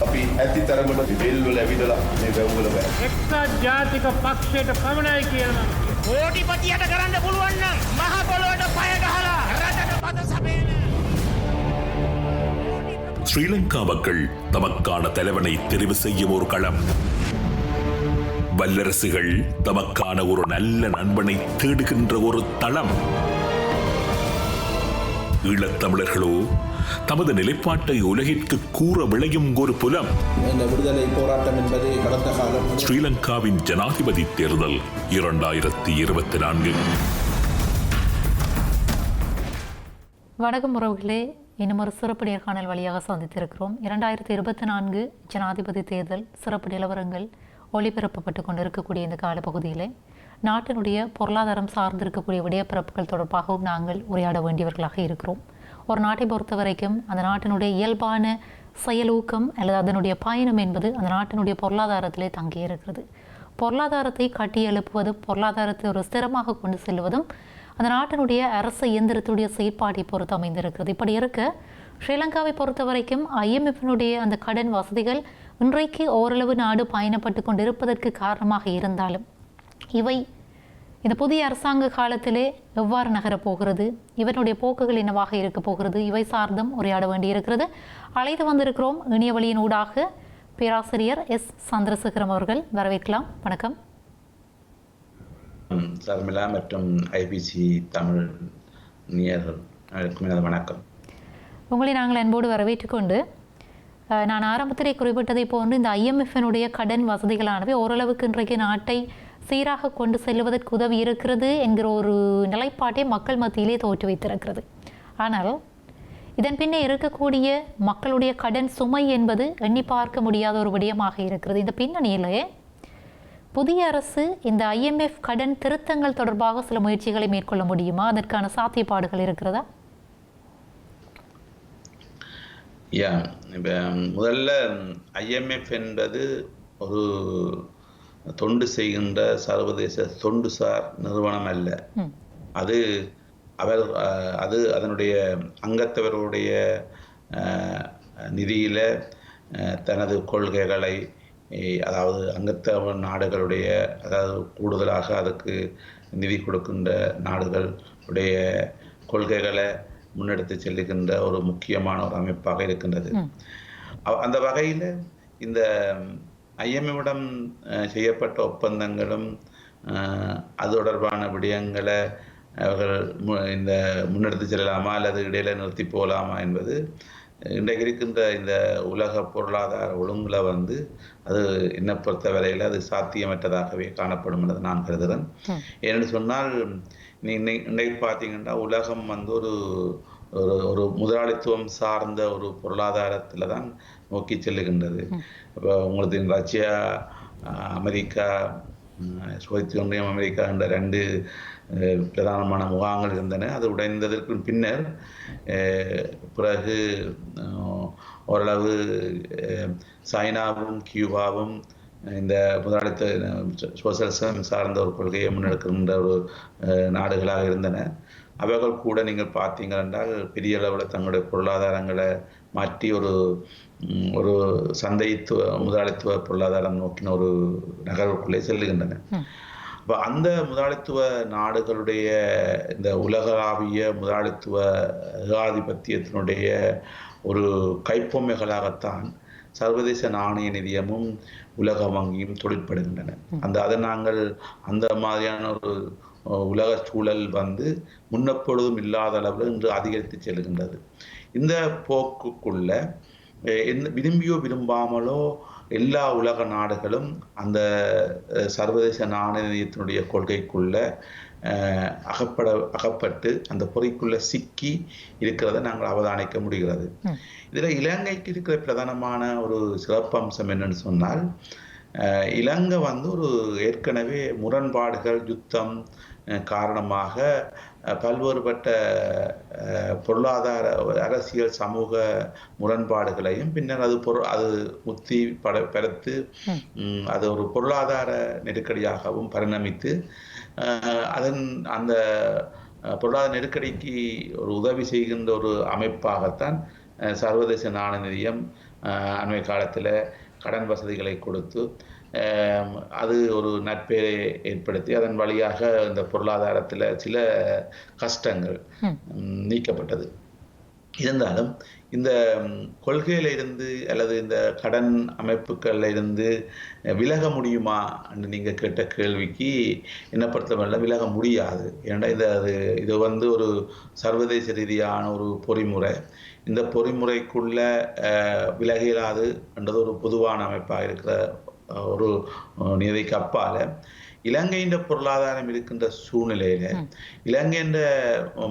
අපි ඇති තරමට වෙල්වල ඇවිදලා මේ වැව්වල බෑ. එක්සත් ජාතික පක්ෂයට පමණයි කියලා නම් කෝටිපතියට කරන්න පුළුවන් නම් මහ පොළොවට පය ගහලා රටට පද සපයන ஸ்ரீலங்கா மக்கள் தமக்கான தலைவனை தெரிவு செய்யும் ஒரு களம் வல்லரசுகள் தமக்கான ஒரு நல்ல நண்பனை தேடுகின்ற ஒரு தளம் ஈழத்தமிழர்களோ தமது நிலைப்பாட்டை உலகிற்கு கூற விளையும் ஒரு புலம். இந்த விடுதலை போராட்டம் என்பது கடந்த காலம். ஸ்ரீலங்காவின் ஜனாதிபதி தேர்தல் இரண்டாயிரத்தி இருபத்தி நான்கு. வணக்கம் உறவுகளே. இன்னும் ஒரு சிறப்பு நேர்காணல் வழியாக சந்தித்திருக்கிறோம். இரண்டாயிரத்தி இருபத்தி நான்கு ஜனாதிபதி தேர்தல் சிறப்பு நிலவரங்கள் ஒளிபரப்பப்பட்டு கொண்டிருக்கக்கூடிய இந்த காலப்பகுதியிலே. நாட்டினுடைய பொருளாதாரம் சார்ந்திருக்கக்கூடிய விடயப்பிறப்புகள் தொடர்பாகவும் நாங்கள் உரையாட வேண்டியவர்களாக இருக்கிறோம். ஒரு நாட்டை பொறுத்த வரைக்கும் அந்த நாட்டினுடைய இயல்பான செயலூக்கம் அல்லது அதனுடைய பயணம் என்பது அந்த நாட்டினுடைய பொருளாதாரத்திலே தங்கியிருக்கிறது பொருளாதாரத்தை கட்டி எழுப்புவதும் பொருளாதாரத்தை ஒரு ஸ்திரமாக கொண்டு செல்வதும் அந்த நாட்டினுடைய அரசு இயந்திரத்துடைய செயற்பாட்டை பொறுத்து அமைந்திருக்கிறது. இப்படி இருக்க ஸ்ரீலங்காவை பொறுத்த வரைக்கும் ஐஎம்எஃபினுடைய அந்த கடன் வசதிகள் இன்றைக்கு ஓரளவு நாடு பயணப்பட்டு கொண்டிருப்பதற்கு காரணமாக இருந்தாலும் இவை இந்த புதிய அரசாங்க காலத்திலே எவ்வாறு நகரப் போகிறது? இவனுடைய போக்குகள் என்னவாக இருக்க போகிறது? இவை சார்ந்தும் உரையாட வேண்டியிருக்கிறது. அழைத்து வந்திருக்கிறோம் இணைய வழியின் ஊடாக பேராசிரியர் எஸ். சந்திரசேகரம் அவர்கள். வரவேற்கலாம். வணக்கம். சர்மிளா மற்றும் ஐபிசி தமிழ் வணக்கம். உங்களை நாங்கள் அன்போடு வரவேற்றுக்கொண்டு நான் ஆரம்பத்திலே குறிப்பிட்டதை போன்று இந்த ஐஎம்எஃப்னுடைய கடன் வசதிகளானவை ஓரளவுக்கு இன்றைக்கு நாட்டை சீராக கொண்டு செல்வதற்கு உதவி இருக்கிறது என்கிற ஒரு நிலைப்பாட்டை மக்கள் மத்தியிலே தோற்று வைத்திருக்கிறது. ஆனால் இதன் பின்னே இருக்கக்கூடிய மக்களுடைய கடன் சுமை என்பது எண்ணி பார்க்க முடியாத ஒரு விடயமாக இருக்கிறது. இந்த பின்னணியிலே புதிய அரசு இந்த ஐஎம்எஃப் கடன் திருத்தங்கள் தொடர்பாக சில முயற்சிகளை மேற்கொள்ள முடியுமா? அதற்கான சாத்தியப்பாடுகள் இருக்கிறதா? யா இப்போ முதல்ல ஐஎம்எஃப் என்பது ஒரு தொண்டு செய்கின்ற சர்வதேச தொண்டுசார் நிறுவனம் அல்ல. அது அவர் அது அதனுடைய அங்கத்தவர்களுடைய அஹ், நிதியில தனது கொள்கைகளை அதாவது அங்கத்தவ நாடுகளுடைய அதாவது கூடுதலாக அதுக்கு நிதி கொடுக்கின்ற நாடுகளுடைய கொள்கைகளை முன்னெடுத்து செல்லுகின்ற ஒரு முக்கியமான ஒரு அமைப்பாக இருக்கின்றது. அந்த வகையில் இந்த ஐஎம்எம்மிடம் செய்யப்பட்ட ஒப்பந்தங்களும் அது தொடர்பான விடயங்களை அவர்கள் இந்த முன்னெடுத்து செல்லலாமா அல்லது இடையில நிறுத்தி போகலாமா என்பது இன்றைக்கு இருக்கின்ற இந்த உலக பொருளாதார ஒழுங்குல வந்து அது என்னை பொறுத்தவரையில் அது சாத்தியமற்றதாகவே காணப்படும் என்று நான் கருதுகிறேன். ஏன்னு சொன்னால் இன்னைக்கு பார்த்தீங்கன்னா உலகம் வந்து ஒரு ஒரு ஒரு முதலாளித்துவம் சார்ந்த ஒரு பொருளாதாரத்தில் தான் நோக்கி செல்லுகின்றது. இப்போ உங்களுக்கு ரஷ்யா அமெரிக்கா சோவியத் ஒன்றியம் அமெரிக்கா என்ற ரெண்டு பிரதானமான முகாங்கள் இருந்தன. அது உடைந்ததற்கு பின்னர் பிறகு ஓரளவு சைனாவும் கியூபாவும் இந்த முதலாளித்த சோசலிசம் சார்ந்த ஒரு கொள்கையை முன்னெடுக்கின்ற ஒரு நாடுகளாக இருந்தன. அவர்கள் கூட நீங்கள் பார்த்தீங்க என்றால் பெரிய அளவில் தங்களுடைய பொருளாதாரங்களை மாற்றி ஒரு ஒரு சந்தைத்துவ முதலாளித்துவ பொருளாதாரம் நோக்கின ஒரு நகர்வுக்குள்ளே செல்லுகின்றன. அப்ப அந்த முதலாளித்துவ நாடுகளுடைய இந்த உலகளாவிய முதலாளித்துவ ஏகாதிபத்தியத்தினுடைய ஒரு கைப்பொம்மைகளாகத்தான் சர்வதேச நாணய நிதியமும் உலக வங்கியும் தொழிற்படுகின்றன. அந்த அதை நாங்கள் அந்த மாதிரியான ஒரு உலக சூழல் வந்து முன்னெப்பொழுதும் இல்லாத அளவில் இன்று அதிகரித்து செல்கின்றது இந்த போக்குக்குள்ள விரும்பியோ விரும்பாமலோ எல்லா உலக நாடுகளும் அந்த சர்வதேச நாணய நிதியத்தினுடைய கொள்கைக்குள்ள அகப்பட அகப்பட்டு அந்த பொறைக்குள்ள சிக்கி இருக்கிறதை நாங்கள் அவதானிக்க முடிகிறது. இதுல இலங்கைக்கு இருக்கிற பிரதானமான ஒரு சிறப்பம்சம் என்னன்னு சொன்னால் இலங்கை வந்து ஒரு ஏற்கனவே முரண்பாடுகள் யுத்தம் காரணமாக பல்வேறுபட்ட பொருளாதார அரசியல் சமூக முரண்பாடுகளையும் பின்னர் அது பொரு அது முத்தி பட பெருத்து ம், அது ஒரு பொருளாதார நெருக்கடியாகவும் பரிணமித்து அதன் அந்த பொருளாதார நெருக்கடிக்கு ஒரு உதவி செய்கின்ற ஒரு அமைப்பாகத்தான் சர்வதேச நாணய நிதியம் அண்மை காலத்தில் கடன் வசதிகளை கொடுத்து அது ஒரு நட்பெயரை ஏற்படுத்தி அதன் வழியாக இந்த பொருளாதாரத்தில் சில கஷ்டங்கள் நீக்கப்பட்டது. இருந்தாலும் இந்த ம், கொள்கையில இருந்து அல்லது இந்த கடன் அமைப்புகள்ல இருந்து விலக முடியுமா என்று நீங்க கேட்ட கேள்விக்கு என்ன பொறுத்தவரையில விலக முடியாது. ஏன்னா இது அது இது வந்து ஒரு சர்வதேச ரீதியான ஒரு பொறிமுறை. இந்த பொறிமுறைக்குள்ள விலக இயலாது என்றது ஒரு பொதுவான அமைப்பாக இருக்கிற ஒரு நிதிக்கு அப்பால. இலங்கையின் பொருளாதாரம் இருக்கின்ற சூழ்நிலையில இலங்கையின்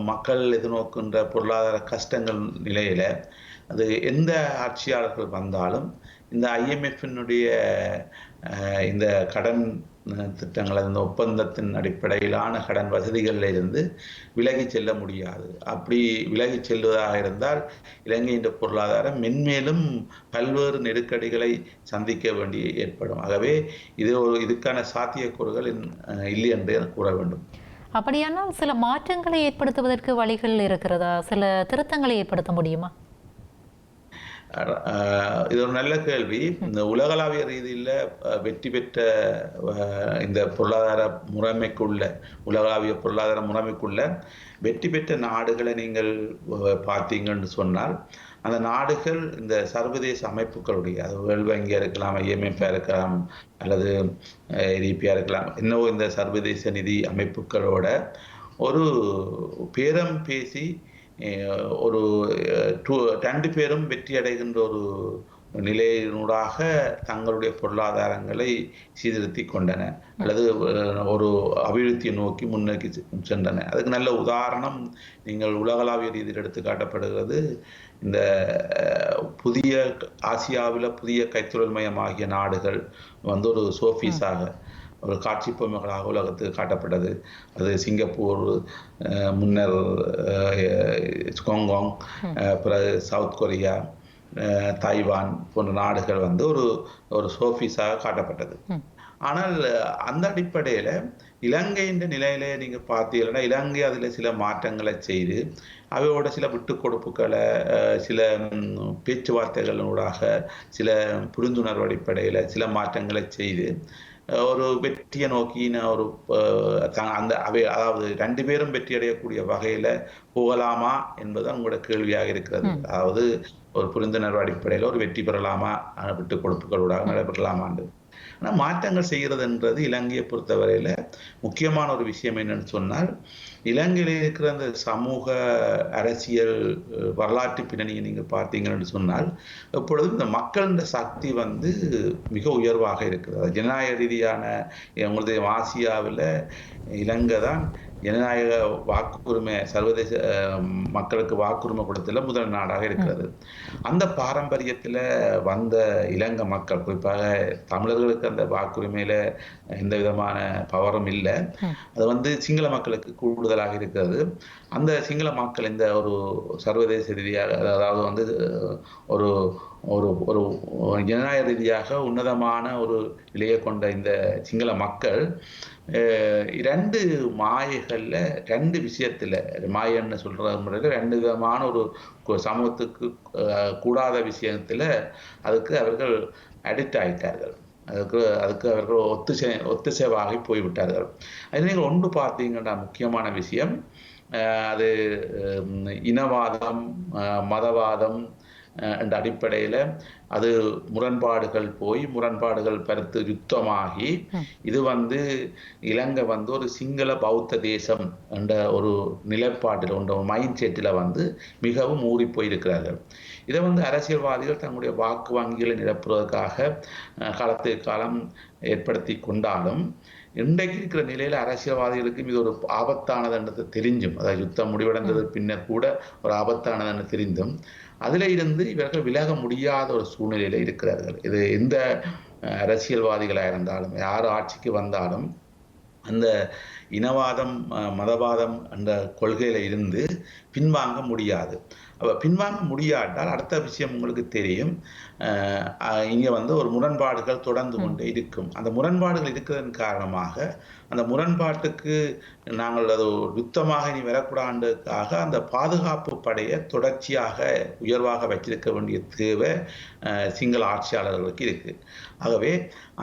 மக்கள் எதிர்நோக்கின்ற பொருளாதார கஷ்டங்கள் நிலையில அது எந்த ஆட்சியாளர்கள் வந்தாலும் இந்த ஐஎம்எஃபினுடைய இந்த கடன் திட்டங்கள் அந்த ஒப்பந்தத்தின் அடிப்படையிலான கடன் வசதிகளில் இருந்து விலகி செல்ல முடியாது. அப்படி விலகி செல்வதாக இருந்தால் இலங்கையின் பொருளாதாரம் மென்மேலும் பல்வேறு நெருக்கடிகளை சந்திக்க வேண்டி ஏற்படும். ஆகவே இது ஒரு இதுக்கான சாத்தியக்கூறுகள் இல்லை என்றே கூற வேண்டும். அப்படியானால் சில மாற்றங்களை ஏற்படுத்துவதற்கு வழிகள் இருக்கிறதா? சில திருத்தங்களை ஏற்படுத்த முடியுமா? இது ஒரு நல்ல கேள்வி. இந்த உலகளாவிய ரீதியில் வெற்றி பெற்ற இந்த பொருளாதார முறைமைக்குள்ள உலகளாவிய பொருளாதார முறைமைக்குள்ள வெற்றி பெற்ற நாடுகளை நீங்கள் பார்த்தீங்கன்னு சொன்னால் அந்த நாடுகள் இந்த சர்வதேச அமைப்புகளுடைய அது வேர்ல்ட் வங்கியாக இருக்கலாம் ஐஎம்எஃப்ஆ இருக்கலாம் அல்லது ஏடிபியாக இருக்கலாம் இன்னும் இந்த சர்வதேச நிதி அமைப்புகளோட ஒரு பேரம் பேசி ஒரு ரெண்டு பேரும் வெற்றி அடைகின்ற ஒரு நிலையினூடாக தங்களுடைய பொருளாதாரங்களை சீர்திருத்தி கொண்டன. அல்லது ஒரு அபிவிருத்தியை நோக்கி முன்னோக்கி சென்றன. அதுக்கு நல்ல உதாரணம் நீங்கள் உலகளாவிய ரீதியில் எடுத்து காட்டப்படுகிறது. இந்த புதிய ஆசியாவில் புதிய கைத்தொழில் மயமாகிய நாடுகள் வந்து ஒரு சோஃபீஸாக ஒரு காட்சி பொம்மைகளாக உலகத்துக்கு காட்டப்பட்டது. அது சிங்கப்பூர் முன்னர் ஹாங்காங் பிறகு சவுத் கொரியா தாய்வான் போன்ற நாடுகள் வந்து ஒரு ஒரு சோஃபீஸாக காட்டப்பட்டது. ஆனால் அந்த அடிப்படையில் இலங்கையின் நிலையில நீங்க பார்த்தீங்கன்னா இலங்கை அதில் சில மாற்றங்களை செய்து அவையோட சில விட்டு கொடுப்புகளை சில பேச்சுவார்த்தைகளூடாக சில புரிந்துணர்வு அடிப்படையில் சில மாற்றங்களை செய்து ஒரு வெற்றியை நோக்கின ஒரு அந்த அவை அதாவது ரெண்டு பேரும் வெற்றி அடையக்கூடிய வகையில போகலாமா என்பது உங்களோட கேள்வியாக இருக்கிறது. அதாவது ஒரு புரிந்துணர்வு அடிப்படையில் ஒரு வெற்றி பெறலாமா? விட்டு கொடுப்புகளூடாக நடைபெறலாமான்னு ஆனா மாற்றங்கள் செய்கிறதுன்றது இலங்கையை பொறுத்தவரையில முக்கியமான ஒரு விஷயம் என்னன்னு சொன்னால் இலங்கையில் இருக்கிற அந்த சமூக அரசியல் வரலாற்று பின்னணியை நீங்கள் பார்த்தீங்கன்னு சொன்னால் எப்பொழுதும் இந்த மக்களின் சக்தி வந்து மிக உயர்வாக இருக்கிறது அது ஜனநாயக ரீதியான உங்களுடைய ஆசியாவில் இலங்கை தான் ஜனநாயக வாக்குரிமை சர்வதேச மக்களுக்கு வாக்குரிமை கொடுத்தல முதல் நாடாக இருக்கிறது. அந்த பாரம்பரியத்தில் வந்த இலங்கை மக்கள் குறிப்பாக தமிழர்களுக்கு அந்த வாக்குரிமையில் எந்த விதமான பவரும் இல்லை. அது வந்து சிங்கள மக்களுக்கு கூடுதலாக இருக்கிறது. அந்த சிங்கள மக்கள் இந்த ஒரு சர்வதேச ரீதியாக அதாவது வந்து ஒரு ஒரு ஒரு ஜனநாயக ரீதியாக உன்னதமான ஒரு நிலையை கொண்ட இந்த சிங்கள மக்கள் அஹ், இரண்டு மாயைகள்ல ரெண்டு விஷயத்துல மாயன்னு சொல்ற முறையில் ரெண்டு விதமான ஒரு சமூகத்துக்கு கூடாத விஷயத்துல அதுக்கு அவர்கள் அடிக்ட் ஆயிட்டார்கள். அதுக்கு அதுக்கு அவர்கள் ஒத்துசே ஒத்துசேவாகி போய்விட்டார்கள் அது நீங்கள் ஒன்று பார்த்தீங்கன்னா முக்கியமான விஷயம். அது இனவாதம் மதவாதம் என்ற அடிப்படையில் அது முரண்பாடுகள் போய் முரண்பாடுகள் பருத்து யுத்தமாகி இது வந்து இலங்கை வந்து ஒரு சிங்கள பௌத்த தேசம் என்ற ஒரு நிலைப்பாட்டில் ஒரு மைண்ட் செட்டில் வந்து மிகவும் ஊறி போயிருக்கிறார்கள். இதை வந்து அரசியல்வாதிகள் தங்களுடைய வாக்கு வங்கிகளை நிரப்புவதற்காக காலத்துக்கு காலம் ஏற்படுத்தி கொண்டாலும் இன்றைக்கு இருக்கிற நிலையில அரசியல்வாதிகளுக்கும் இது ஒரு ஆபத்தானதுன்றது தெரிஞ்சும். அதாவது யுத்தம் முடிவடைந்தது பின்னர் கூட ஒரு ஆபத்தானதுன்னு தெரிந்தும் அதுல இருந்து இவர்கள் விலக முடியாத ஒரு சூழ்நிலையில இருக்கிறார்கள். இது எந்த அரசியல்வாதிகளாக இருந்தாலும் யார் ஆட்சிக்கு வந்தாலும் அந்த இனவாதம் அஹ், மதவாதம் என்ற கொள்கையில இருந்து பின்வாங்க முடியாது. பின்வாங்க முடியாட்டால் அடுத்த விஷயம் உங்களுக்கு தெரியும். இங்க வந்து ஒரு முரண்பாடுகள் தொடர்ந்து கொண்டே இருக்கும். அந்த முரண்பாடுகள் இருக்கிறதன் காரணமாக அந்த முரண்பாட்டுக்கு நாங்கள் அது யுத்தமாக இனி வரக்கூடாதுக்காக அந்த பாதுகாப்பு படையை தொடர்ச்சியாக உயர்வாக வச்சிருக்க வேண்டிய தேவை சிங்கள ஆட்சியாளர்களுக்கு இருக்கு. ஆகவே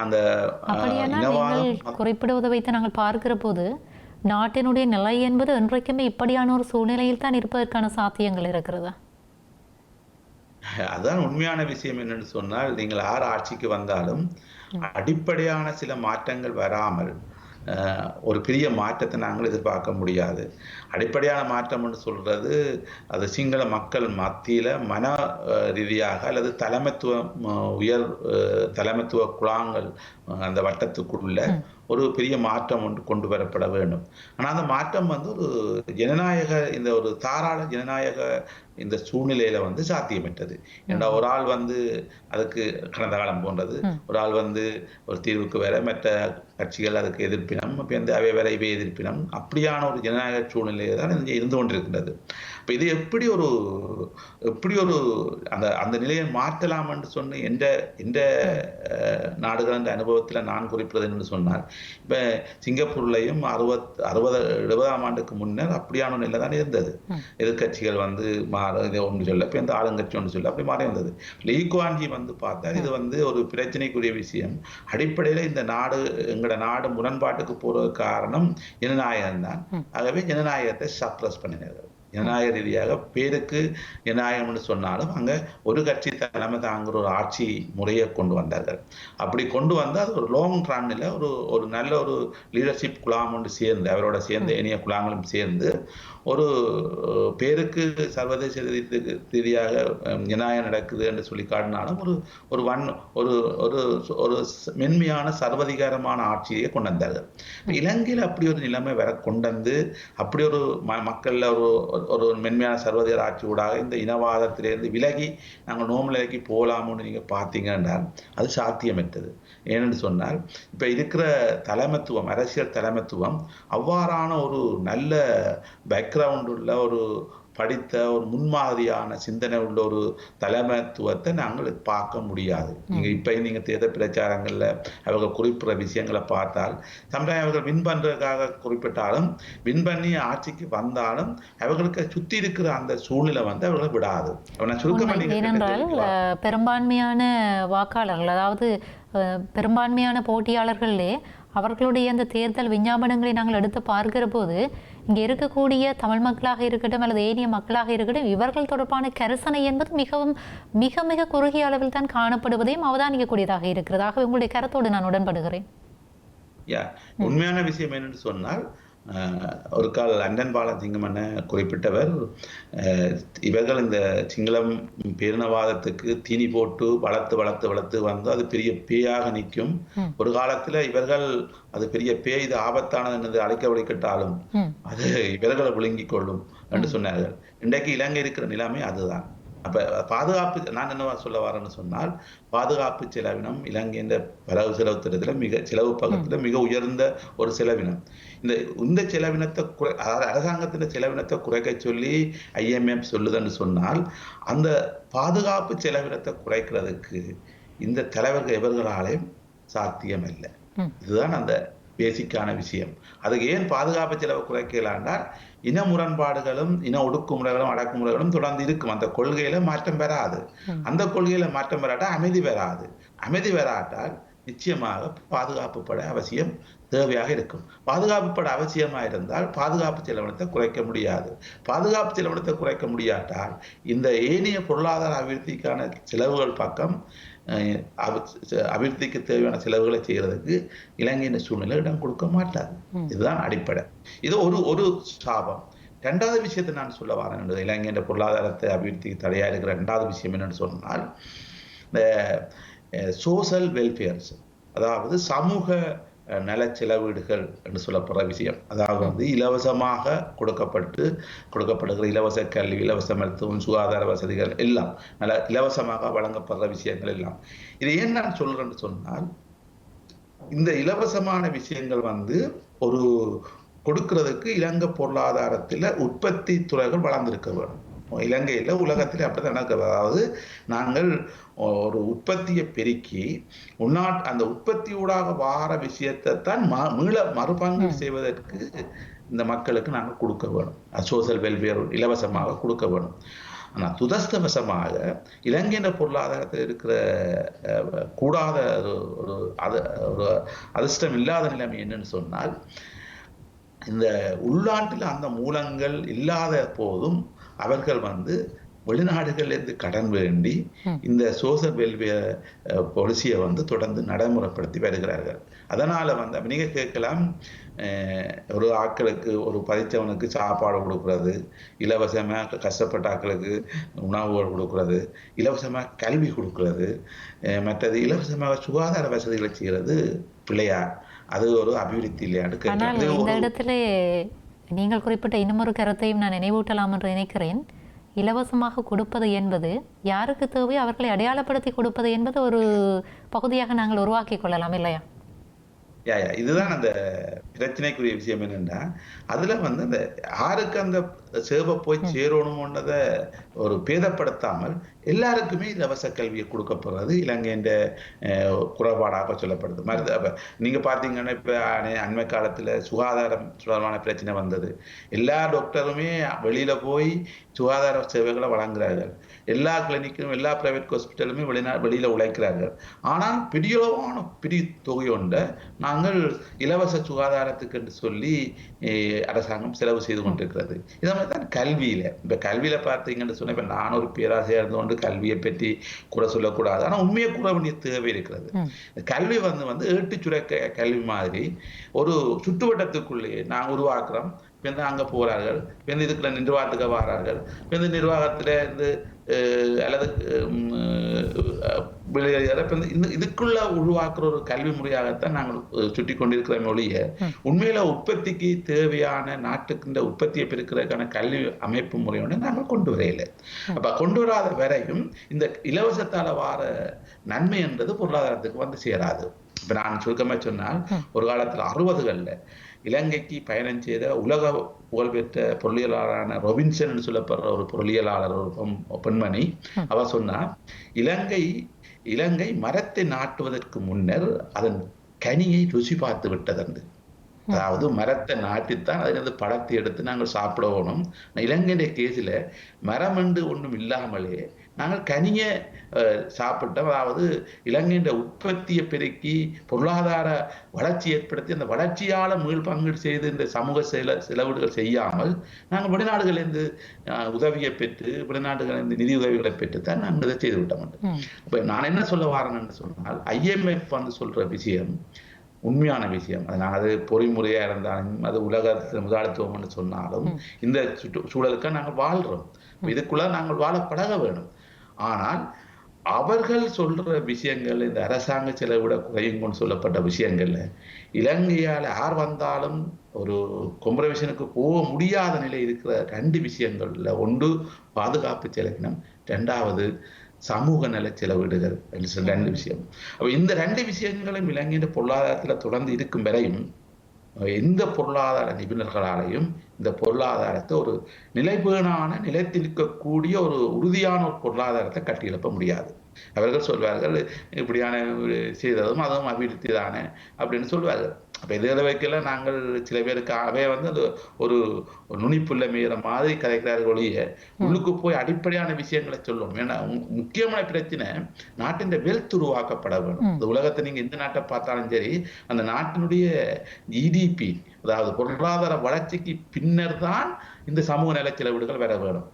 அந்த குறிப்பிடுவதை வைத்து நாங்கள் பார்க்கிற போது நாட்டினுடைய நிலை என்பது இன்றைக்குமே இப்படியான ஒரு சூழ்நிலையில் தான் இருப்பதற்கான சாத்தியங்கள் இருக்கிறதா? அதுதான் உண்மையான விஷயம் என்னன்னு சொன்னால் நீங்கள் யார் ஆட்சிக்கு வந்தாலும் அடிப்படையான சில மாற்றங்கள் வராமல் ஒரு பெரிய மாற்றத்தை நாங்கள் எதிர்பார்க்க முடியாது. அடிப்படையான மாற்றம்னு சொல்றது அது சிங்கள மக்கள் மத்தியில மன ரீதியாக அல்லது தலைமைத்துவம் அஹ், உயர் தலைமைத்துவ குழாங்கள் அந்த வட்டத்துக்குள்ள ஒரு பெரிய மாற்றம் ஒன்று கொண்டு வரப்பட வேண்டும். ஆனா அந்த மாற்றம் வந்து ஒரு ஜனநாயக இந்த ஒரு தாராள ஜனநாயக இந்த சூழ்நிலையில வந்து சாத்தியமற்றது. ஏன்னா ஒரு ஆள் வந்து அதுக்கு கடந்த காலம் போன்றது. ஒரு ஆள் வந்து ஒரு தீர்வுக்கு வேற மற்ற கட்சிகள் அதுக்கு எதிர்ப்பினம் அப்ப இந்த அவை வேற இவை எதிர்ப்பினம். அப்படியான ஒரு ஜனநாயக சூழ்நிலையை தான் இங்கே இருந்து கொண்டிருக்கின்றது. அப்ப இது எப்படி ஒரு எப்படி ஒரு அந்த அந்த நிலையை மாற்றலாம் என்று சொன்ன எந்த எந்த நாடுகள் அந்த அனுபவத்துல நான் குறிப்பிடுறது என்று சொன்னால் இப்ப சிங்கப்பூர்லயும் அறுபத் அறுபது எழுபதாம் ஆண்டுக்கு முன்னர் அப்படியான நிலை தான் இருந்தது. எதிர்க்கட்சிகள் வந்து மாற இது ஒன்று சொல்ல இப்போ இந்த ஆளுங்கட்சி ஒன்று சொல்ல அப்படி மாறி வந்தது. லீக்வான்ஜி வந்து பார்த்தா இது வந்து ஒரு பிரச்சனைக்குரிய விஷயம். அடிப்படையில இந்த நாடு எங்களோட நாடு முரண்பாட்டுக்கு போறது காரணம் ஜனநாயகம் தான் ஆகவே ஜனநாயகத்தை சப்ரஸ் பண்ணினார்கள். ஜனநாயக ரீதியாக பேருக்கு ஜனநாயகம்னு சொன்னாலும் அங்க ஒரு கட்சி தலைமை தாங்குற ஒரு ஆட்சி முறையை கொண்டு வந்தார்கள். அப்படி கொண்டு வந்து அது ஒரு லாங் ரன்னில் ஒரு ஒரு நல்ல ஒரு லீடர்ஷிப் குழாம் ஒன்று சேர்ந்து அவரோட சேர்ந்து இனிய குழாங்களும் சேர்ந்து ஒரு பேருக்கு சர்வதேச ரீதி- ரீதியாக ஜனநாயகம் நடக்குது என்று சொல்லி காட்டினாலும் ஒரு ஒரு வன் ஒரு ஒரு ஒரு மென்மையான சர்வதிகாரமான ஆட்சியை கொண்டு வந்தார்கள். இலங்கையில் அப்படி ஒரு நிலைமை வர கொண்டு வந்து அப்படி ஒரு ம மக்கள்ல ஒரு ஒரு- மென்மையான சர்வதேச ஆட்சி ஊடாக இந்த இனவாதத்திலிருந்து விலகி நாங்கள் நோம்பலைக்கு போகலாம்னு நீங்க பார்த்தீங்க என்றால் அது சாத்தியமற்றது. ஏனென்று சொன்னால் இப்போ இருக்கிற தலைமைத்துவம் அரசியல் தலைமைத்துவம் அவ்வாறான ஒரு நல்ல பேக்ரவுண்ட் உள்ள ஒரு படித்த ஒரு முன்மாதிரியான சிந்தனை உள்ள ஒரு தலைமைத்துவத்தை நாங்கள் பார்க்க முடியாது. நீங்க இப்ப நீங்க தேர்தல் பிரச்சாரங்கள்ல அவங்க குறிப்பிடுற விஷயங்களை பார்த்தால் சமுதாயம் அவர்கள் வின் பண்றதுக்காக குறிப்பிட்டாலும் வின் பண்ணி ஆட்சிக்கு வந்தாலும் அவர்களுக்கு சுத்தி இருக்கிற அந்த சூழ்நிலை வந்து அவர்களை விடாது. ஏனென்றால் பெரும்பான்மையான வாக்காளர்கள் அதாவது பெரும்பான்மையான போட்டியாளர்களே அவர்களுடைய அந்த தேர்தல் விஞ்ஞாபனங்களை நாங்கள் எடுத்து பார்க்கிற போது இங்கே இருக்கக்கூடிய தமிழ் மக்களாக இருக்கட்டும் அல்லது ஏனைய மக்களாக இருக்கட்டும் இவர்கள் தொடர்பான கரிசனை என்பது மிகவும் மிக மிக குறுகிய அளவில் தான் காணப்படுவதையும் அவதானிக்கக்கூடியதாக இருக்கிறது. ஆகவே உங்களுடைய கருத்தோடு நான் உடன்படுகிறேன். உண்மையான விஷயம் என்னென்னு சொன்னால் ஒரு கால் லண்டன் பாலசிங்கம் என்ன குறிப்பிட்டவர் இவர்கள் இந்த சிங்களம் பேரினவாதத்துக்கு தீனி போட்டு வளர்த்து வளர்த்து வளர்த்து வந்து அது பெரிய பேயாக நிற்கும். ஒரு காலத்துல இவர்கள் அது பெரிய பேய் இது ஆபத்தானது என்று அழைக்க வழிகட்டாலும் ம். அது இவர்களை விழுங்கிக் கொள்ளும் என்று சொன்னார்கள். இன்றைக்கு இலங்கை இருக்கிற நிலைமை அதுதான். அப்ப பாதுகாப்பு நான் என்னவா சொல்ல வரேன்னு சொன்னால் பாதுகாப்பு செலவினம் இலங்கையின் வரவு செலவு திட்டத்துல மிக செலவு பக்கத்துல மிக உயர்ந்த ஒரு செலவினம். இந்த இந்த செலவினத்தை குறை அதாவது அரசாங்கத்தின் செலவினத்தை குறைக்க சொல்லி ஐஎம்எஃப் சொல்லுதுன்னு சொன்னால் அந்த பாதுகாப்பு செலவினத்தை குறைக்கிறதுக்கு இந்த தலைவர்கள் எவர்களாலையும் சாத்தியம் இல்லை. இதுதான் அந்த பேசிக்கான விஷயம். அதுக்கு ஏன் பாதுகாப்பு செலவு குறைக்கலான்னா இன முரண்பாடுகளும் இன ஒடுக்குமுறைகளும் அடக்குமுறைகளும் தொடர்ந்து இருக்கும். அந்த கொள்கையில மாற்றம் பெறாது அந்த கொள்கையில மாற்றம் பெறாட்டா அமைதி பெறாது அமைதி பெறாட்டால் நிச்சயமாக பாதுகாப்பு பட அவசியம் தேவையாக இருக்கும். பாதுகாப்பு பட அவசியமா இருந்தால் பாதுகாப்பு செலவினத்தை குறைக்க முடியாது. பாதுகாப்பு செலவினத்தை குறைக்க முடியாட்டால் இந்த ஏனைய பொருளாதார அபிவிருத்திக்கான செலவுகள் பக்கம் அபிவிருத்திக்கு தேவையான செலவுகளை செய்யறதுக்கு இலங்கையின் சூழ்நிலை இடம் கொடுக்க மாட்டாது இதுதான் அடிப்படை. இது ஒரு ஒரு சாபம். ரெண்டாவது விஷயத்தை நான் சொல்ல வரேன் என்பது இலங்கையின் பொருளாதாரத்தை அபிவிருத்திக்கு தடையா இருக்கிற ரெண்டாவது விஷயம் என்னன்னு சொன்னால் இந்த சோசல் வெல்ஃபேர்ஸ் அதாவது சமூக நல செலவீடுகள் என்று சொல்லப்படுற விஷயம். அதாவது வந்து இலவசமாக கொடுக்கப்பட்டு கொடுக்கப்படுகிற இலவச கல்வி இலவச மருத்துவம் சுகாதார வசதிகள் எல்லாம் நல்ல இலவசமாக வழங்கப்படுற விஷயங்கள் எல்லாம். இது ஏன் நான் சொல்றேன்னு சொன்னால் இந்த இலவசமான விஷயங்கள் வந்து ஒரு கொடுக்கிறதுக்கு இலங்கை பொருளாதாரத்தில் உற்பத்தி துறைகள் வளர்ந்திருக்க வேண்டும். இலங்கையில் உலகத்தில் அப்படிதான் நடக்கிறது அதாவது நாங்கள் ஒரு உற்பத்தியை பெருக்கி உள்நாட் அந்த உற்பத்தியூடாக வார விஷயத்தை தான் ம- மீள மறுபங்கு செய்வதற்கு இந்த மக்களுக்கு நாங்கள் கொடுக்க வேணும். சோசியல் வெல்ஃபேர் இலவசமாக கொடுக்க வேணும். ஆனால் துதஸ்தவசமாக இலங்கையின் பொருளாதாரத்தில் இருக்கிற கூடாத ஒரு ஒரு அது ஒரு அதிர்ஷ்டம் இல்லாத நிலைமை என்னன்னு சொன்னால் இந்த உள்நாட்டில் அந்த மூலங்கள் இல்லாத போதும் அவர்கள் வந்து வெளிநாடுகளிலிருந்து கடன் வேண்டி இந்த சோசியல் வெல்ஃபேர் பாலிசியை வந்து தொடர்ந்து நடைமுறைப்படுத்தி வருகிறார்கள். அதனால வந்து அப்ப நீங்க கேட்கலாம் ஒரு ஆட்களுக்கு ஒரு பதிச்சவனுக்கு சாப்பாடு கொடுக்கறது இலவசமா கஷ்டப்பட்ட ஆட்களுக்கு உணவுகள் கொடுக்கறது இலவசமா கல்வி கொடுக்கறது மற்றது இலவசமாக சுகாதார வசதிகளை செய்யறது பிள்ளையா அது ஒரு அபிவிருத்தி இல்லையான்னு ஆனால் நீங்கள் குறிப்பிட்ட இன்னமொரு கருத்தையும் நான் நினைவூட்டலாம் என்று நினைக்கிறேன். இலவசமாக கொடுப்பது என்பது யாருக்கு தேவை அவர்களை அடையாளப்படுத்தி கொடுப்பது என்பது ஒரு பகுதியாக நாங்கள் உருவாக்கி கொள்ளலாம் இல்லையா? யா யா. இதுதான் அந்த பிரச்சனைக்குரிய விஷயம் என்னன்னா அதுல வந்து அந்த யாருக்கு அந்த சேவை போய் சேரணும்ன்றத ஒரு பேதப்படுத்தாமல் எல்லாருக்குமே இலவச கல்வியை கொடுக்கப்படுறது. இலங்கையின் குறைபாடாக சொல்லப்படுது. மருது அப்போ நீங்கள் பார்த்தீங்கன்னா இப்போ அணை- அண்மை காலத்தில் சுகாதாரம் தொடர்பான பிரச்சனை வந்தது. எல்லா டாக்டருமே வெளியில் போய் சுகாதார சேவைகளை வழங்குகிறார்கள் எல்லா கிளினிக்கும் எல்லா பிரைவேட் ஹாஸ்பிட்டலுமே வெளிநா வெளியில் உழைக்கிறார்கள். ஆனால் பெரியளவான பெரிய தொகையொண்ட நாங்கள் இலவச சுகாதாரத்துக்கு என்று சொல்லி அரசாங்கம் செலவு செய்து கொண்டிருக்கிறது. இதை மாதிரி தான் கல்வியில். இப்போ கல்வியில் பார்த்தீங்கன்னு சொன்னால் இப்போ நான் ஒரு பேராசிரியர் இருந்து கொண்டு கல்வியை பற்றி குறை சொல்லக்கூடாது. ஆனா உண்மையை கூற வேண்டிய தேவை இருக்கிறது. கல்வி வந்து வந்து ஏட்டு சுரக்க கல்வி மாதிரி ஒரு சுற்றுவட்டத்துக்குள்ளேயே நாங்கள் உருவாக்குறோம். வந்து அங்க போறார்கள் வந்து இதுக்குள்ள நிர்வாகத்துக்கு வரார்கள். வந்து நிர்வாகத்துல இருந்து அல்லது இந்த- இதுக்குள்ள உருவாக்குற ஒரு கல்வி முறையாகத்தான் நாங்கள் சுட்டி கொண்டிருக்கிறோம் ஒழிய உண்மையில உற்பத்திக்கு தேவையான நாட்டுக்கு இந்த உற்பத்தியை பெருக்கிறதுக்கான கல்வி அமைப்பு முறையோட நாங்கள் கொண்டு வரையில. அப்ப கொண்டு வராத வரையும் இந்த இலவசத்தால வார நன்மை என்பது பொருளாதாரத்துக்கு வந்து சேராது. இப்ப நான் சுருக்கமா சொன்னால் ஒரு காலத்துல அறுபதுகள்ல இலங்கைக்கு பயணம் செய்த உலக புகழ்பெற்ற பொருளியலாளரான ரொபின்சன் சொல்லப்படுற ஒரு பொருளியலாளர் ஒரு பெண்- பெண்மணி அவ சொன்னா இலங்கை இலங்கை மரத்தை நாட்டுவதற்கு முன்னர் அதன் கனியை ருசி பார்த்து விட்டதென்று. அதாவது மரத்தை நாட்டித்தான் அதிலிருந்து பழத்தை எடுத்து நாங்கள் சாப்பிடணும் இலங்கையுடைய கேஸில் மரம் என்று ஒன்றும் இல்லாமலே நாங்கள் கனியை சாப்பிட்டோம் அதாவது இலங்கையின் உற்பத்தியை பெருக்கி பொருளாதார வளர்ச்சி ஏற்படுத்தி அந்த வளர்ச்சியால மீள் பங்கீடு செய்து இந்த சமூக செல செலவுகள் செய்யாமல் நாங்கள் வெளிநாடுகளிலிருந்து உதவியை பெற்று வெளிநாடுகளிலிருந்து நிதி உதவிகளை பெற்று தான் நாங்கள் இதை செய்து விட்டோம். அப்ப நான் என்ன சொல்ல வரேன்னு சொன்னால் ஐஎம்எஃப் வந்து சொல்ற விஷயம் உண்மையான விஷயம். அது நான் அது பொறிமுறையா இருந்தாலும் அது உலகத்தில் முதலாளித்துவம்னு சொன்னாலும் இந்த சுற்று சூழலுக்கு நாங்கள் வாழ்றோம். இதுக்குள்ள நாங்கள் வாழ பழக வேணும். ஆனால் அவர்கள் சொல்ற விஷயங்கள் இந்த அரசாங்க செலவிட குறையுங்கன்னு சொல்லப்பட்ட விஷயங்கள்ல இலங்கையால யார் வந்தாலும் ஒரு கொம்பரவேஷனுக்கு போக முடியாத நிலை இருக்கிற ரெண்டு விஷயங்கள்ல ஒன்று பாதுகாப்பு செலவினம் ரெண்டாவது சமூக நல செலவிடுகள் ரெண்டு விஷயம். அப்போ இந்த ரெண்டு விஷயங்களும் இலங்கையின் பொருளாதாரத்தில் தொடர்ந்து இருக்கும் வரையும் எந்த பொருளாதார நிபுணர்களாலையும் இந்த பொருளாதாரத்தை ஒரு நிலைபேணான நிலைத்து நிற்கக்கூடிய ஒரு உறுதியான ஒரு பொருளாதாரத்தை கட்டியெழுப்ப முடியாது. அவர்கள் சொல்வார்கள் இப்படியான செய்ததும் அதுவும் அபிவிருத்தி தானே அப்படின்னு சொல்வார்கள். அப்ப வைக்கல. நாங்கள் சில பேருக்கு அவை வந்து அது ஒரு நுனிப்புள்ள மீற மாதிரி கதைக்கிறார்கள் ஒழிய உள்ளுக்கு போய் அடிப்படையான விஷயங்களை சொல்லணும் ஏன்னா முக்கியமான பிரச்சனை நாட்டின் வெல்த் உருவாக்கப்பட வேணும். இந்த உலகத்தை நீங்க எந்த நாட்டை பார்த்தாலும் சரி அந்த நாட்டினுடைய ஜிடிபி அதாவது பொருளாதார வளர்ச்சிக்கு பின்னர் தான் இந்த சமூக நல செலவிடுகள் வர வேணும்.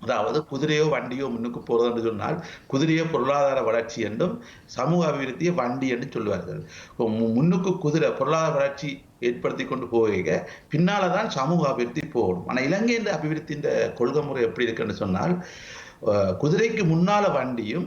அதாவது குதிரையோ வண்டியோ முன்னுக்கு போறது என்று சொன்னால் குதிரையோ பொருளாதார வளர்ச்சி என்றும் சமூக அபிவிருத்தியை வண்டி என்று சொல்வார்கள். மு- முன்னுக்கு குதிரை பொருளாதார வளர்ச்சி ஏற்படுத்தி கொண்டு போக பின்னால தான் சமூக அபிவிருத்தி போகணும். ஆனால் இலங்கையின் அபிவிருத்தியின் கொள்கை முறை எப்படி இருக்குன்னு சொன்னால் குதிரைக்கு முன்னால வண்டியும்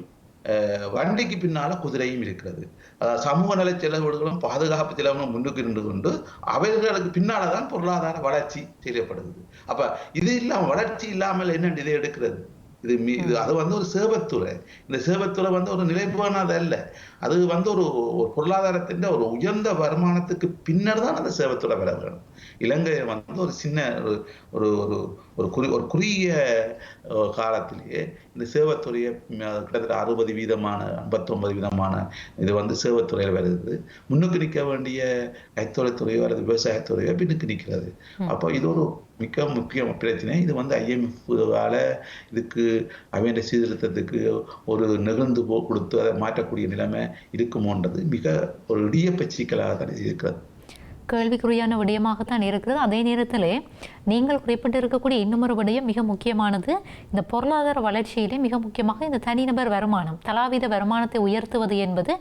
வண்டிக்கு பின்னால குதிரையும் இருக்கிறது. அதாவது சமூக நல செலவுகளும் பாதுகாப்பு செலவுகளும் முன்னுக்கு நின்று கொண்டு அவர்களுக்கு பின்னாலதான் பொருளாதார வளர்ச்சி செய்யப்படுகிறது அப்ப இது இல்லாம வளர்ச்சி இல்லாமல் என்ன இதை எடுக்கிறது? இது மீ- இது அது வந்து ஒரு சேவத்துறை. இந்த சேவத்துறை வந்து ஒரு நிலைப்பானது அல்ல. அது வந்து ஒரு ஒரு பொருளாதாரத்தின் ஒரு உயர்ந்த வருமானத்துக்கு பின்னர் தான் அந்த சேவத்துறை வர வேணும் இலங்கை வந்து ஒரு சின்ன ஒரு ஒரு ஒரு குறி ஒரு குறுகிய காலத்திலேயே இந்த சேவத்துறையை கிட்டத்தட்ட அறுபது வீதமான ஐம்பத்தொன்பது வீதமான இது வந்து சேவத்துறையில் வருது. முன்னுக்கு நிற்க வேண்டிய கைத்தொழில்துறையோ அல்லது விவசாயத்துறையோ பின்னுக்கு நிற்கிறது. அப்போ இது ஒரு மிக முக்கிய பிரச்சனை இது வந்து ஐஎம்எஃப்வால இதுக்கு அவன் சீர்திருத்தத்துக்கு ஒரு நிகழ்ந்து போ கொடுத்து அதை மாற்றக்கூடிய நிலைமை இருக்குமோன்றது மிக ஒரு இடியப்ப சிக்கலாக தான் இருக்கிறது. கேள்விக்குறியான விடயமாகத்தான் இருக்கிறது. அதே நேரத்தில் நீங்கள் குறிப்பிட்டிருக்கக்கூடிய இன்னொரு விடயம் மிக முக்கியமானது. இந்த பொருளாதார வளர்ச்சியிலே மிக முக்கியமாக இந்த தனிநபர் வருமானம் தலாவித வருமானத்தை உயர்த்துவது என்பது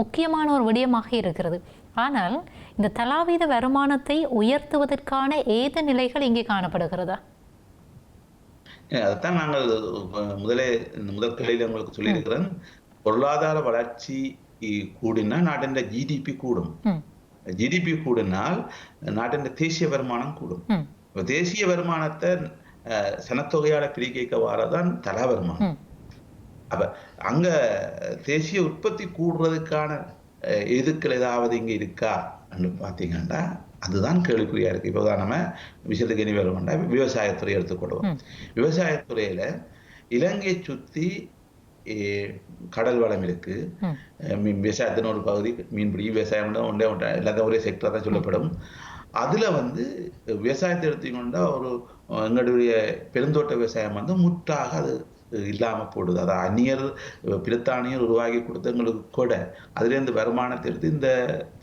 முக்கியமான ஒரு விடயமாக இருக்கிறது. ஆனால் இந்த தலாவித வருமானத்தை உயர்த்துவதற்கான ஏத நிலைகள் இங்கே காணப்படுகிறதா? அதைத்தான் நாங்கள் முதலே முதல் கிளையில உங்களுக்கு சொல்லியிருக்கிறேன். பொருளாதார வளர்ச்சி கூடினா நாட்டின் ஜிடிபி கூடும். ஜிடிபி கூடினால் நாட்டின் தேசிய வருமானம் கூடும். தேசிய வருமானத்தை சனத்தொகையால பிரிக்க வாரதான் தலா வருமானம் அப்ப அங்க தேசிய உற்பத்தி கூடுறதுக்கான அஹ், எதுக்கள் ஏதாவது இங்க இருக்கா? பாத்தீங்கன்னா அதுதான் கேள்விக்குறியா இருக்கு. இப்போ நம்ம விஷயத்துக்கு இனி வேண்டாம். விவசாயத்துறை எடுத்துக்கொள்வோம். விவசாயத்துறையில இலங்கையை சுத்தி கடல் வளம் இருக்கு. விவசாயத்தின் ஒரு பகுதி மீன்பிடி விவசாயம் ஒன்றே ஒன்றே எல்லாத்தையும் ஒரே செக்டர் தான் சொல்லப்படும். அதுல வந்து விவசாயத்தை எடுத்துக்கொண்டா ஒரு எங்களுடைய பெருந்தோட்ட விவசாயம் வந்து முற்றாக அது இல்லாம போடுது. அது அந்நியர் பிரித்தானியர் உருவாக்கி கொடுத்த எங்களுக்கு கூட அதுலேருந்து வருமானத்தை எடுத்து இந்த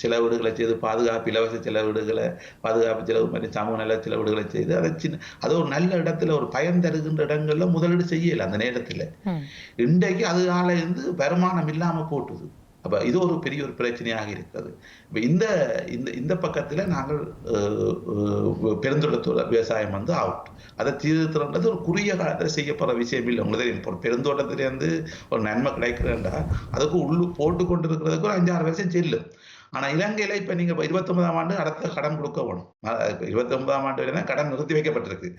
செலவீடுகளை செய்து பாதுகாப்பு இலவச செலவீடுகளை பாதுகாப்பு செலவு மாதிரி சமூக நல செலவீடுகளை செய்து அதை சின்ன அது ஒரு நல்ல இடத்துல ஒரு பயன் தருகின்ற இடங்கள்ல முதலீடு செய்யல அந்த நேரத்துல. இன்றைக்கு அதனால இருந்து வருமானம் இல்லாம போட்டுது. அப்போ இது ஒரு பெரிய ஒரு பிரச்சனையாக இருக்கிறது. இப்போ இந்த இந்த இந்த பக்கத்தில் நாங்கள் அஹ், பெருந்தோட்டத்தோட விவசாயம் வந்து அவுட் அதை தீர்த்துறது ஒரு குறுகிய காலத்தில் செய்யப்படுற விஷயம் இல்லை. உங்களுக்கு தெரியும் இப்போ ஒரு பெருந்தோட்டத்திலேருந்து ஒரு நன்மை கிடைக்கிறேன்டா அதுக்கு உள்ளு போட்டு கொண்டு இருக்கிறதுக்கு ஒரு அஞ்சாறு வருஷம் செல்லும் ஆனா இலங்கையில இப்ப நீங்க இருபத்தி ஒன்பதாம் ஆண்டு அடுத்த கடன் கொடுக்க வேணும். இருபத்தி ஒன்பதாம் ஆண்டு வரை கடன் நிறுத்தி வைக்கப்பட்டிருக்கு.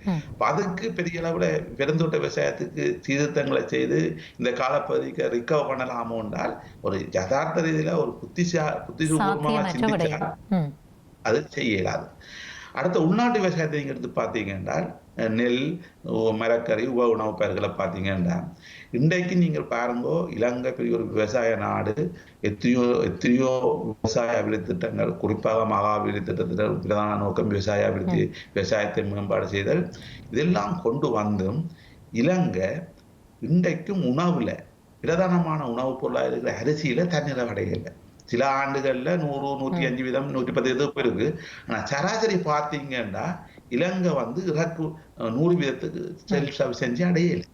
அதுக்கு பெரிய அளவுல பெருந்தோட்ட விவசாயத்துக்கு சீர்திருத்தங்களை செய்து இந்த காலப்பகுதிக்கு ரிகவர் பண்ணலாமோ என்றால் ஒரு யதார்த்த ரீதியில ஒரு புத்திசா விடயம் சிந்திச்சா அது செய்ய இயலாது. அடுத்த உள்நாட்டு விவசாயத்தை நீங்க எடுத்து பார்த்தீங்க என்றால் நெல் மரக்கறி உப உணவு பயிர்களை பார்த்தீங்க என்றால் இன்றைக்கு நீங்கள் பாருங்கோ இலங்கை பெரிய ஒரு விவசாய நாடு எத்தனையோ எத்தனையோ விவசாய அபிவிருத்தி திட்டங்கள் குறிப்பாக மகா அபிவிருத்தி திட்டத்தின் பிரதான நோக்கம் விவசாய அபிவிருத்தி விவசாயத்தை மேம்பாடு செய்தல். இதெல்லாம் கொண்டு வந்தும் இலங்கை இன்றைக்கும் உணவுல பிரதானமான உணவுப் பொருளாக இருக்கிற அரிசியில தன்னிறை அடையலை சில ஆண்டுகள்ல நூறு நூற்றி அஞ்சு வீதம் நூற்றி பத்து இது இருக்கு. ஆனா சராசரி பார்த்தீங்கன்னா இலங்கை வந்து இறக்கு நூறு வீதத்துக்கு செல்ஃப் செஞ்சு அடையலை.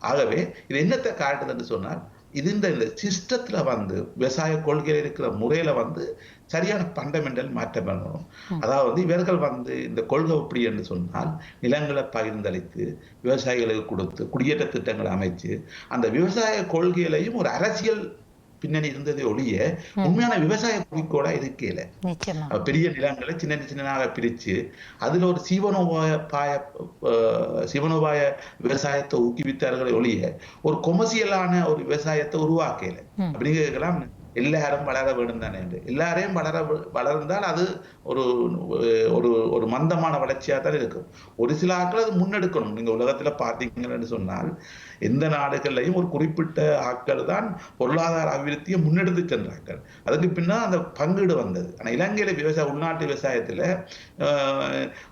ஆகவே இது என்னத்தை காட்டுதுன்னு சொன்னால் இது இந்த இந்த சிஸ்டத்துல வந்து விவசாய கொள்கையில இருக்கிற முறையில வந்து சரியான ஃபண்டமெண்டல் மாற்றம் பண்ணணும். அதாவது இவர்கள் வந்து இந்த கொள்கை எப்படி என்று சொன்னால் நிலங்களை பகிர்ந்தளித்து விவசாயிகளுக்கு கொடுத்து குடியேற்ற திட்டங்களை அமைச்சு அந்த விவசாய கொள்கையிலையும் ஒரு அரசியல் பின்னணி இருந்ததை ஒழிய உண்மையான விவசாய குறிக்கோளா இருக்கல பெரிய நிலங்களை சின்ன சின்னதாக பிரிச்சு அதுல ஒரு சீவனோபாய பாய சீவனோபாய விவசாயத்தை ஊக்குவித்தார்களே ஒழிய ஒரு கொமர்சியலான ஒரு விவசாயத்தை உருவாக்கல. ம். எல்லாரும் வளர வேண்டும் தானே என்று. எல்லாரையும் வளர வளர்ந்தால் அது ஒரு ஒரு ஒரு மந்தமான வளர்ச்சியாக தான் இருக்கும். ஒரு சில ஆட்கள் அது முன்னெடுக்கணும். நீங்கள் உலகத்தில் பார்த்தீங்கன்னு சொன்னால் எந்த நாடுகள்லையும் ஒரு குறிப்பிட்ட ஆட்கள் தான் பொருளாதார அபிவிருத்தியை முன்னெடுத்து சென்றார்கள் அதுக்கு பின்னால் அந்த பங்கீடு வந்தது. ஆனால் இலங்கையில் விவசாய உள்நாட்டு விவசாயத்தில்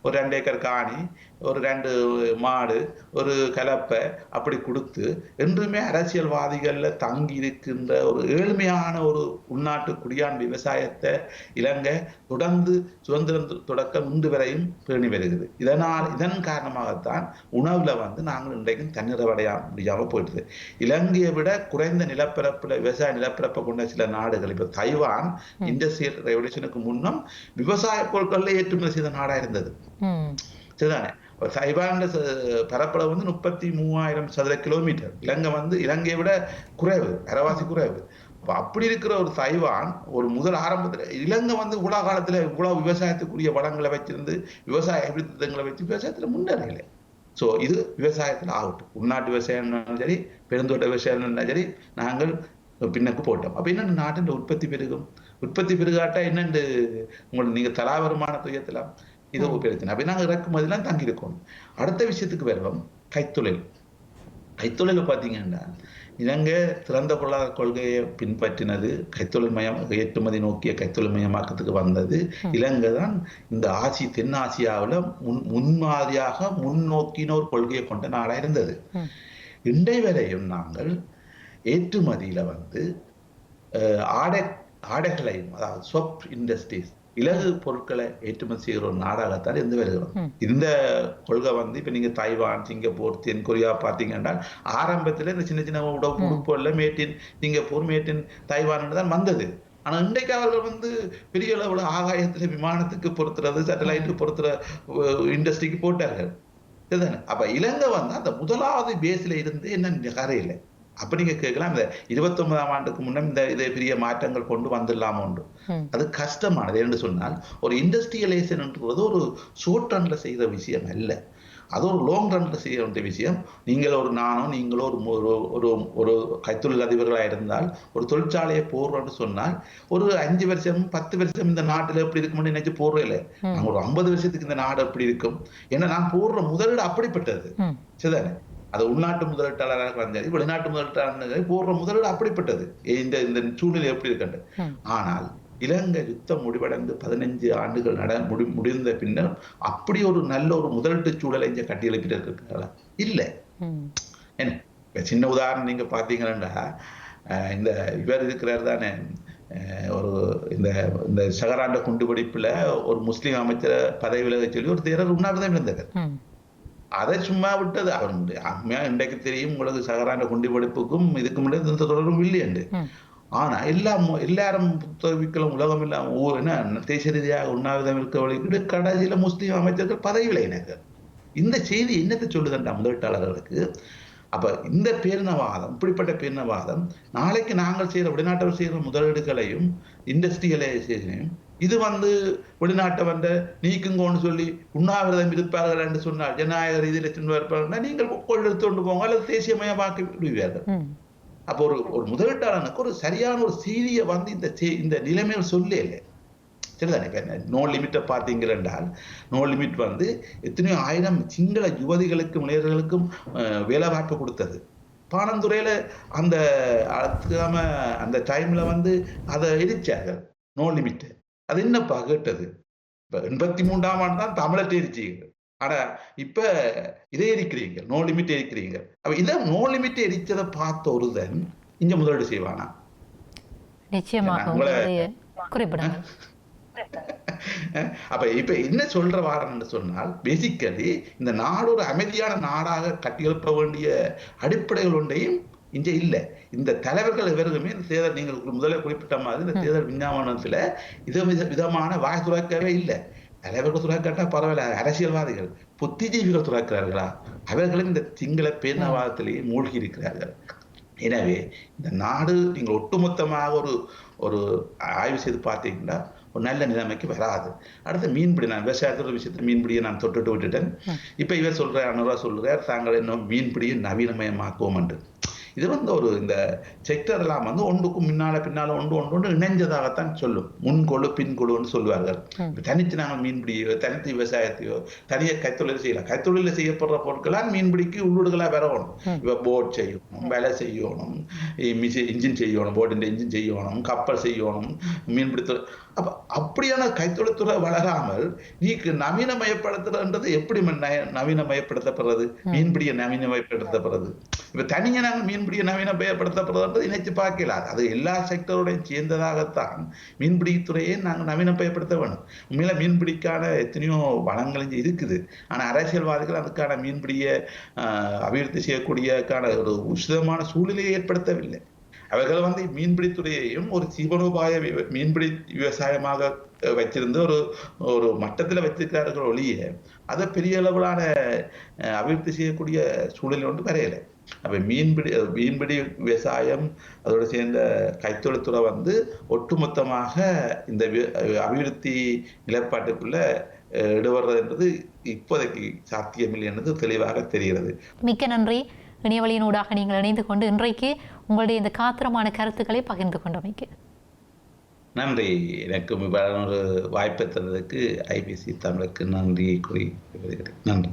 ஒரு ரெண்டு ஏக்கர் காணி ஒரு ரெண்டு மாடு ஒரு கலப்பை அப்படி கொடுத்து என்றுமே அரசியல்வாதிகள்ல தங்கி இருக்கின்ற ஒரு ஏழ்மையான ஒரு உள்நாட்டு குடியான் விவசாயத்தை இலங்கை தொடர்ந்து சுதந்திரம் தொ- தொடக்கம் இன்று வரையும் பேணி வருகிறது. இதனால் இதன் காரணமாகத்தான் உணவுல வந்து நாங்கள் இன்றைக்கும் தன்னிறைவடைய முடியாம போயிடுது. இலங்கையை விட குறைந்த நிலப்பரப்புல விவசாய நிலப்பரப்பை கொண்ட சில நாடுகள் இப்ப தைவான் இண்டஸ்ட்ரியல் ரெவல்யூஷனுக்கு முன்னம் விவசாய பொருட்கள்ல ஏற்றுமதி செய்த நாடா இருந்தது. சரிதானே? ஒரு பரப்பளவு வந்து முப்பத்தி மூவாயிரம் சதுர கிலோமீட்டர். இலங்கை வந்து இலங்கையை விட குறைவு அரைவாசி குறைவு. அப்படி இருக்கிற ஒரு தைவான் ஒரு முதல் ஆரம்பத்தில் இலங்கை வந்து உலக காலத்தில் உலக விவசாயத்துக்குரிய வளங்களை வச்சிருந்து விவசாய அபிவிருத்தி திட்டங்களை வச்சு விவசாயத்தில் முன்னேறல ஸோ இது விவசாயத்தில் ஆகட்டும் உள்நாட்டு விவசாயம்னாலும் சரி பெருந்தோட்ட விவசாயம்னாலும் சரி நாங்கள் பின்னக்கு போட்டோம். அப்போ என்னென்ன நாட்டின் உற்பத்தி பெருகும்? உற்பத்தி பெருகாட்டா என்னென்று உங்களுக்கு நீங்கள் தலா வருமானத்தை உயர்த்தலாம். இது ஒரு பிரச்சனை அப்ப நாங்க இறக்குமதியெல்லாம் தங்கி இருக்கோம் அடுத்த விஷயத்துக்கு வருவோம். கைத்தொழில். கைத்தொழில பார்த்தீங்கன்னா இலங்கை திறந்த பொருளாதார கொள்கையை பின்பற்றினது கைத்தொழில் மயம் ஏற்றுமதி நோக்கிய கைத்தொழில் மயமாக்கத்துக்கு வந்தது. இலங்கை தான் இந்த ஆசி தென் ஆசியாவில் முன் முன்மாதிரியாக முன்னோக்கின ஒரு கொள்கையை கொண்ட நாடாக இருந்தது. இன்றை வரையும் நாங்கள் ஏற்றுமதியில வந்து ஆடை ஆடைகளையும் அதாவது சொப் இண்டஸ்ட்ரீஸ் இலகு பொருட்களை ஏற்றுமதி செய்கிற ஒரு நாடாகத்தான் இருந்து வருகிறோம். இந்த கொள்கை வந்து இப்ப நீங்க தைவான் சிங்கப்பூர் தென் கொரியா பார்த்தீங்கன்னா ஆரம்பத்துல இந்த சின்ன சின்ன உட உடுப்புல மேட்டின் சிங்கப்பூர் மேட்டின் தைவான் தான் வந்தது. ஆனா இன்றைக்கு அவர்கள் வந்து பெரிய அளவுல ஆகாயத்துல விமானத்துக்கு பொறுத்துறது சேட்டலைட்டு பொறுத்துற இண்டஸ்ட்ரிக்கு போட்டார்கள். இதுதானே? அப்ப இலங்கை வந்து அந்த முதலாவது பேஸ்ல இருந்து என்ன கரையில அப்ப நீங்க கேட்கலாம் இந்த இருபத்தி ஒன்பதாம் ஆண்டுக்கு முன்ன இந்த இதே பெரிய மாற்றங்கள் கொண்டு வந்துடலாமோ உண்டு? அது கஷ்டமானது. என்று சொன்னால் ஒரு இண்டஸ்ட்ரியலைசேஷன்ன்றது ஒரு ஷோர்ட் ரன்ல செய்த விஷயம் அல்ல. அது ஒரு லாங் ரன்ல செய்ய வேண்டிய விஷயம். நீங்கள் ஒரு நானோ நீங்களோ ஒரு ஒரு ஒரு கைத்தொழில் அதிபர்களாக இருந்தால் ஒரு தொழிற்சாலையை போடுறோம்னு சொன்னால் ஒரு அஞ்சு வருஷம் பத்து வருஷம் இந்த நாட்டுல எப்படி இருக்கும்னு நினைச்சு இல்லை. நாங்க ஒரு ஐம்பது வருஷத்துக்கு இந்த நாடு எப்படி இருக்கும்? ஏன்னா நான் போடுற முதலீடு அப்படிப்பட்டது. சரிதானே? அது உள்நாட்டு முதலீட்டாளராக இருந்தாலும் வெளிநாட்டு முதலீட்டாளராக சரி, போடுற முதலீடு அப்படிப்பட்டது. இந்த இந்த சூழ்நிலை எப்படி இருக்கண்டு ஆனால் இலங்கை யுத்தம் முடிவடைந்து பதினஞ்சு ஆண்டுகள் நட முடி முடிந்த பின்னர் அப்படி ஒரு நல்ல ஒரு முதலீட்டு சூழலை இங்க கட்டியெழுப்பிட்டு இல்லை. என்ன? இப்ப சின்ன உதாரணம் நீங்க பாத்தீங்கன்னா அஹ் இந்த இவர் இருக்கிறார் தானே ஒரு இந்த இந்த சகராண்ட குண்டுபிடிப்புல ஒரு முஸ்லிம் அமைச்சரை பதவி விலக சொல்லி ஒரு தேரர் உண்ணாவிரதம் இருந்தவர். அதை சும்மா விட்டது. அவர் உண்மையா இன்றைக்கு தெரியும் உங்களுக்கு சகராண்ட குண்டுபிடிப்புக்கும் இதுக்கு முன்னாடி எந்த தொடரும் இல்லையண்டு. ஆனா எல்லாம் எல்லாரும் புத்தகவிக்கலாம் உலகம் எல்லாம் ஊ- என்ன தேசிய ரீதியாக உண்ணாவிரதம் இருக்க வழிக்கிட்டு கடைசியில முஸ்லிம் அமைச்சர்கள் பதவி விலகினார்கள் இந்த செய்தி என்னத்தை சொல்லுதுண்டா முதலீட்டாளர்களுக்கு அப்ப இந்த பேரினவாதம் இப்படிப்பட்ட பேரினவாதம் நாளைக்கு நாங்கள் செய்யற வெளிநாட்டவர் செய்யற முதலீடுகளையும் இண்டஸ்ட்ரியலைசேஷனையும் இது வந்து வெளிநாட்டை வந்து நீக்குங்கோன்னு சொல்லி உண்ணாவிரதம் இருப்பார்கள் என்று சொன்னால் ஜனநாயக ரீதியில் இருப்பார்கள் நீங்கள் கொள் எடுத்து கொண்டு போங்க அல்லது தேசியமயமாக்கி விடுவீர்கள். அப்போ ஒரு ஒரு முதலீட்டாளனுக்கு ஒரு சரியான ஒரு செய்தியை வந்து இந்த இந்த நிலைமையில் சொல்ல இல்லை. சரிதானே? இப்ப நோ லிமிட்டை பார்த்தீங்கள் நோ லிமிட் வந்து எத்தனையோ ஆயிரம் சிங்கள யுவதிகளுக்கும் இளைஞர்களுக்கும் வேலை வாய்ப்பு கொடுத்தது. பானந்துறையில அந்த அந்த டைம்ல வந்து அதை எரிச்சார்கள் நோ லிமிட் அது என்னப்பா கேட்டது? இப்ப எண்பத்தி மூன்றாம் ஆண்டு தான் தமிழத்தை எரிச்சீங்க ஆனா இப்ப இதை எரிக்கிறீங்க நோ லிமிட் எரிக்கிறீங்க. அப்ப இதை நோ லிமிட் எரிச்சதை பார்த்த ஒருதன் இங்க முதலீடு செய்வானா? நிச்சயமாக அப்ப இப்ப என்ன சொல்ற வாரம்னு சொன்னால் பேசிக்கலி இந்த நாடு ஒரு அமைதியான நாடாக கட்டியெழுப்ப வேண்டிய அடிப்படைகள் ஒன்றையும் இங்க இல்ல. இந்த தலைவர்கள் இவர்களுமே இந்த தேர்தல் நீங்கள் முதல்ல குறிப்பிட்ட மாதிரி இந்த தேர்தல் விஞ்ஞாபனத்துல இது வித- விதமான வாய் துறக்கவே இல்லை. தலைவர்கள் துறக்காட்டா பரவாயில்ல. அரசியல்வாதிகள் புத்திஜீவிகள் துறக்கிறார்களா? அவர்களும் இந்த சிங்கள பேரினவாதத்திலேயே மூழ்கி இருக்கிறார்கள். எனவே இந்த நாடு நீங்கள் ஒட்டுமொத்தமாக ஒரு ஒரு ஆய்வு செய்து பார்த்தீங்கன்னா ஒரு நல்ல நிலைமைக்கு வராது. அடுத்து மீன்பிடி நான் விவசாயத்தோட விஷயத்துல மீன்பிடியை நான் தொட்டுட்டு விட்டுட்டேன். இப்ப இவர் சொல்றார் அனுரா சொல்றார் தாங்கள் இன்னும் மீன்பிடியை நவீனமயமாக்குவோம் என்று. இது வந்து ஒரு இந்த செக்டர் எல்லாம் வந்து ஒன்றுக்கும் முன்னால பின்னால ஒன்று ஒன்று ஒன்று இணைஞ்சதாகத்தான் சொல்லும். முன்கொழு பின்கொழுன்னு சொல்லுவார்கள் தனித்து நாங்கள் மீன்பிடியோ தனித்து விவசாயத்தையோ தனியா கைத்தொழில் செய்யலாம். கைத்தொழில செய்யப்படுற பொருட்களாம் மீன்பிடிக்கு உள்ளூடுகளா வரணும் இப்ப போட் செய்யணும் வேலை செய்யணும் இன்ஜின் செய்யணும் போட்டின் இன்ஜின் செய்யணும் கப்பல் செய்யணும் மீன்பிடி தொழில் அப்ப அப்படியான கைத்தொழில்துறை வளராமல் நீக்கு நவீனமயப்படுத்துறதுன்றது எப்படி நவீனமயப்படுத்தப்படுறது? மீன்பிடியை நவீனமயப்படுத்தப்படுறது. இப்ப தனியா நாங்கள் மீன்பிடியை நவீனமயப்படுத்தப்படுறது நினைச்சு பார்க்கல. அது எல்லா செக்டரோடையும் சேர்ந்ததாகத்தான். மீன்பிடித்துறையை நாங்கள் நவீனமயப்படுத்த வேணும் உண்மையில மீன்பிடிக்கான எத்தனையோ வளங்கள் இருக்குது. ஆனா அரசியல்வாதிகள் அதுக்கான மீன்பிடியை அபிவிருத்தி செய்யக்கூடியக்கான ஒரு உசிதமான சூழ்நிலையை ஏற்படுத்தவில்லை. அவர்கள் வந்து மீன்பிடித்துறையையும் ஒரு ஜீவனோபாய வி- மீன்பிடி விவசாயமாக வச்சிருந்து ஒரு ஒரு மட்டத்துல வச்சிருக்கிறார்கள் ஒழிய அதை பெரிய அளவிலான அபிவிருத்தி செய்யக்கூடிய சூழல் ஒன்று வரையலை. அப்ப மீன்பிடி மீன்பிடி விவசாயம் அதோட சேர்ந்த கைத்தொழில்துறை வந்து ஒட்டுமொத்தமாக இந்த வி- அபிவிருத்தி நிலைப்பாட்டுக்குள்ள அஹ், எடுவர்றது என்பது இப்போதைக்கு சாத்தியமில்லை என்பது தெளிவாக தெரிகிறது. மிக்க நன்றி. இணையவழியினூடாக நீங்கள் இணைந்து கொண்டு இன்றைக்கு உங்களுடைய இந்த காத்திரமான கருத்துக்களை பகிர்ந்து கொண்டமைக்கு. நன்றி. எனக்கு வாய்ப்பு ஒரு வாய்ப்பை தந்ததுக்கு ஐபிசி தமிழுக்கு நன்றி கூறி நன்றி.